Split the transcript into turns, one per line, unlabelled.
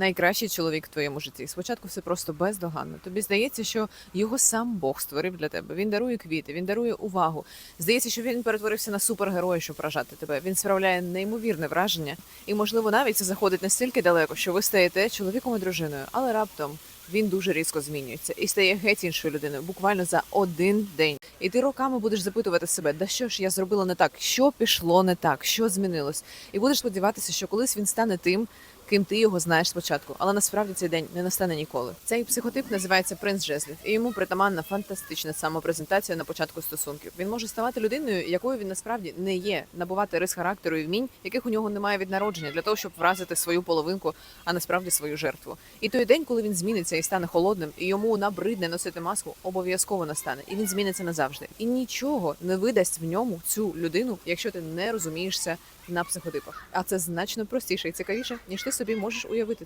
найкращий чоловік в твоєму житті. Спочатку все просто бездоганно. Тобі здається, що його сам Бог створив для тебе. Він дарує квіти, він дарує увагу. Здається, що він перетворився на супергероя, щоб вражати тебе. Він справляє неймовірне враження, і можливо навіть це заходить настільки далеко, що ви стаєте чоловіком і дружиною, але раптом. Він дуже різко змінюється і стає геть іншою людиною, буквально за один день. І ти роками будеш запитувати себе, да що ж я зробила не так, що пішло не так, що змінилось, і будеш сподіватися, що колись він стане тим, ким ти його знаєш спочатку. Але насправді цей день не настане ніколи. Цей психотип називається принц жезлів, і йому притаманна фантастична самопрезентація на початку стосунків. Він може ставати людиною, якою він насправді не є, набувати рис характеру і вмінь, яких у нього немає від народження, для того, щоб вразити свою половинку, а насправді свою жертву. І той день, коли він зміниться і стане холодним, і йому набридне носити маску, обов'язково настане, і він зміниться назавжди. І нічого не видасть в ньому цю людину, якщо ти не розумієшся на психотипах. А це значно простіше і цікавіше, ніж ти собі можеш уявити.